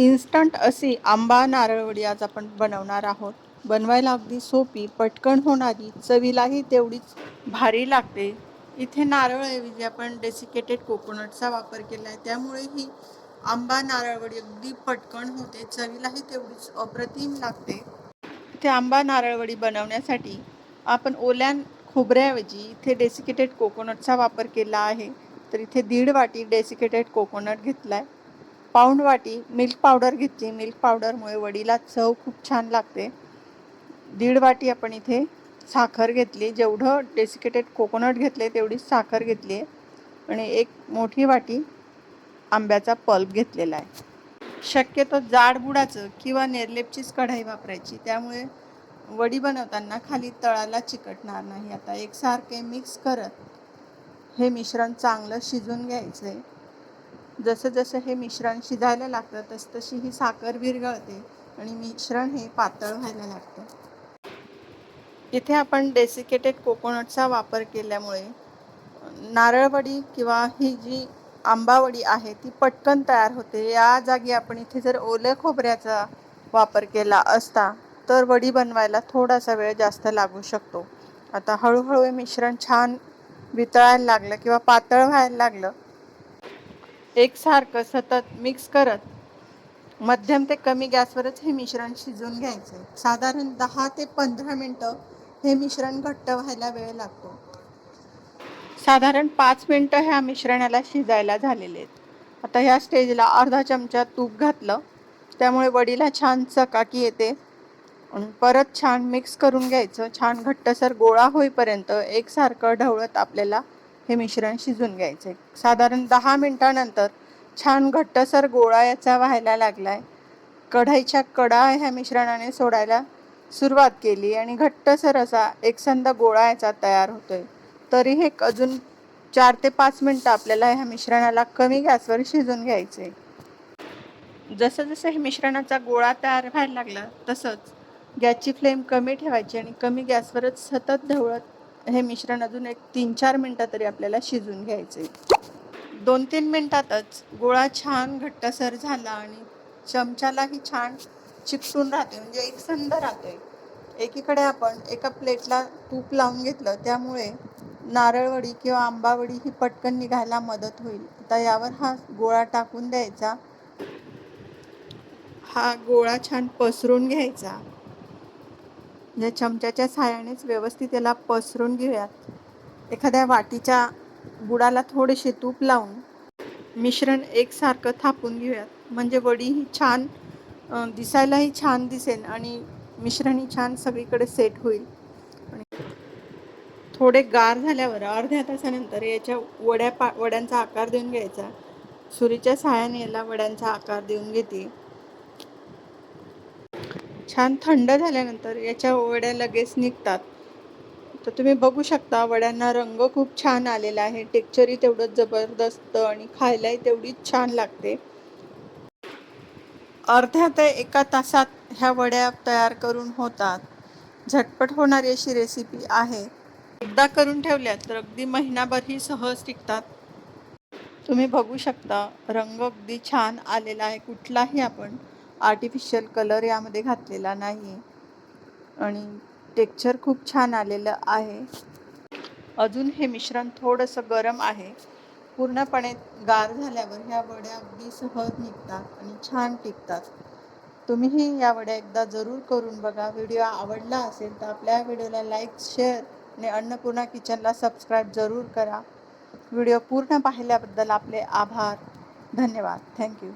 Instant अशी आंबा नारळवडी आज आपण बनवणार आहोत. बनवायला अगदी सोपी पटकन होणारी चवीलाही तेवढीच भारी लागते. इथे नारळऐवजी आपण डेसिकेटेड कोकोनटचा वापर केला आहे त्यामुळे ही आंबा नारळवडी अगदी पटकन होते. चवीलाही तेवढीच अप्रतिम लागते. इथे आंबा नारळवडी बनवण्यासाठी आपण ओल्या खोबऱ्याऐवजी इथे डेसिकेटेड कोकोनटचा वापर केला आहे. तर इथे दीड वाटी डेसिकेटेड कोकोनट घेतला आहे पाऊंड वाटी मिल्क पावडर घेतली. मिल्क पावडरमुळे वडीला चव खूप छान लागते. दीड वाटी आपण इथे साखर घेतली. जेवढं डेसिकेटेड कोकोनट घेतले तेवढीच साखर घेतली आहे. आणि एक मोठी वाटी आंब्याचा पल्प घेतलेला आहे. शक्यतो जाड बुडाचं किंवा नेरलेपचीच कढाई वापरायची. त्यामुळे वडी बनवताना खाली तळाला चिकटणार नाही. आता एकसारखे मिक्स करत हे मिश्रण चांगलं शिजून घ्यायचं आहे जसं जसं हे मिश्रण शिजायला लागतं तसतशी ही साखर विरघळते आणि मिश्रण हे पातळ व्हायला लागतं. इथे आपण डेसिकेटेड कोकोनटचा वापर केल्यामुळे नारळवडी किंवा ही जी आंबावडी आहे ती पटकन तयार होते. या जागी आपण इथे जर ओल्या खोबऱ्याचा वापर केला असता तर वडी बनवायला थोडासा वेळ जास्त लागू शकतो. आता हळूहळू हे मिश्रण छान वितळायला लागलं किंवा पातळ व्हायला लागलं एकसारखं सतत मिक्स करत मध्यम ते कमी गॅसवरच हे मिश्रण शिजवून घ्यायचं. आहे साधारण दहा ते पंधरा मिनटं हे मिश्रण घट्ट व्हायला वेळ लागतो. साधारण पाच मिनटं ह्या मिश्रणाला शिजायला झालेले आहेत. आता ह्या स्टेजला अर्धा चमचा तूप घातलं त्यामुळे वडीला छान चकाकी येते. परत छान मिक्स करून घ्यायचं. छान घट्टसर गोळा होईपर्यंत एकसारखं ढवळत आपल्याला हे मिश्रण शिजून घ्यायचे. साधारण दहा मिनटानंतर छान घट्टसर गोळा याचा व्हायला लागला आहे कढाईच्या कडा ह्या मिश्रणाने सोडायला सुरुवात केली आणि घट्टसर असा एकसंद गोळा याचा तयार होतोय. तरी हे अजून चार ते पाच मिनटं आपल्याला ह्या मिश्रणाला कमी गॅसवर शिजून घ्यायचे. जसं जसं हे मिश्रणाचा गोळा तयार व्हायला लागला तसंच गॅसची फ्लेम कमी ठेवायची आणि कमी गॅसवरच सतत ढवळत हे मिश्रण अजून एक तीन चार मिनटं तरी आपल्याला शिजून घ्यायचे दोन तीन मिनटातच गोळा छान घट्टसर झाला आणि चमच्यालाही छान चिकटून राहते म्हणजे एक संद राहते एकीकडे आपण एका प्लेटला तूप लावून घेतलं त्यामुळे नारळवडी किंवा आंबावडी ही पटकन निघायला मदत होईल. आता यावर हा गोळा टाकून द्यायचा. हा गोळा छान पसरून घ्यायचा. म्हणजे चमच्याच्या साहाय्यानेच व्यवस्थित याला पसरून घेऊयात. एखाद्या वाटीच्या बुडाला थोडेसे तूप लावून मिश्रण एकसारखं थापून घेऊयात. म्हणजे वडी ही छान दिसायलाही छान दिसेल आणि मिश्रणही छान सगळीकडे सेट होईल. आणि थोडे गार झाल्यावर अर्ध्या तासानंतर याच्या वड्या पा वड्यांचा आकार देऊन घ्यायचा. सुरीच्या सहाय्याने याला वड्यांचा आकार देऊन घेते. छान थंड झाल्यानंतर याच्या वड्या लगेच निघतात. तर तुम्ही बघू शकता वड्यांना रंग खूप छान आलेला आहे. टेक्चरही तेवढंच जबरदस्त आणि खायलाही तेवढीच छान लागते. अर्ध्या ते एका तासात ह्या वड्या तयार करून होतात. झटपट होणारी अशी रेसिपी आहे. एकदा करून ठेवल्या तर अगदी महिनाभरही सहज टिकतात. तुम्ही बघू शकता रंग अगदी छान आलेला आहे कुठलाही आपण. आर्टिफिशियल कलर यामध्ये घातलेला नाही. आणि टेक्चर खूप छान आलेलं आहे. अजून हे मिश्रण थोडंसं गरम आहे. पूर्णपणे गार झाल्यावर ह्या वड्या अगदी सहज निघतात आणि छान टिकतात. तुम्हीही या वड्या एकदा जरूर करून बघा. व्हिडिओ आवडला असेल तर आपल्या व्हिडिओला लाईक शेअर आणि अन्नपूर्णा किचनला सबस्क्राईब जरूर करा. व्हिडिओ पूर्ण पाहिल्याबद्दल आपले आभार. धन्यवाद. थँक्यू